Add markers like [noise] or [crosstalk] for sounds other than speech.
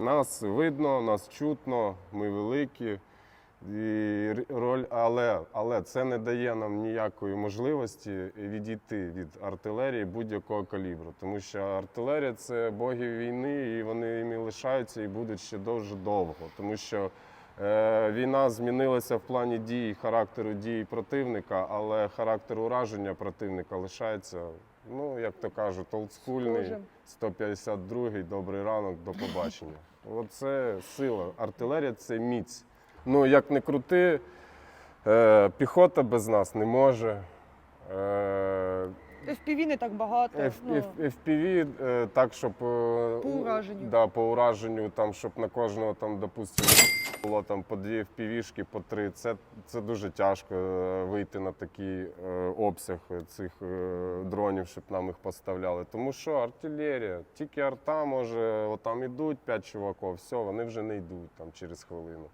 Нас видно, нас чутно, ми великі. І роль, але, але це не дає нам ніякої можливості відійти від артилерії будь-якого калібру. Тому що артилерія це боги війни, і вони іми лишаються і будуть ще дуже довго. Тому що війна змінилася в плані дій, характеру дій противника, але характер ураження противника лишається, ну як то кажуть, олдскульний. 152-й, добрий ранок, до побачення. [laughs] Оце сила. Артилерія це міць. Ну, як не крути, е, піхота без нас не може. FPV не так багато. F- ну, FPV е, так, щоб е, По ураженню. Да, по ураженню, там, щоб на кожного, там, допустимо, було там по дві FPV-шки, по три. Це, це дуже тяжко е, вийти на такий е, обсяг цих е, дронів, щоб нам їх поставляли. Тому що артилерія, тільки арта може, отам ідуть п'ять чуваків, все, вони вже не йдуть там через хвилину.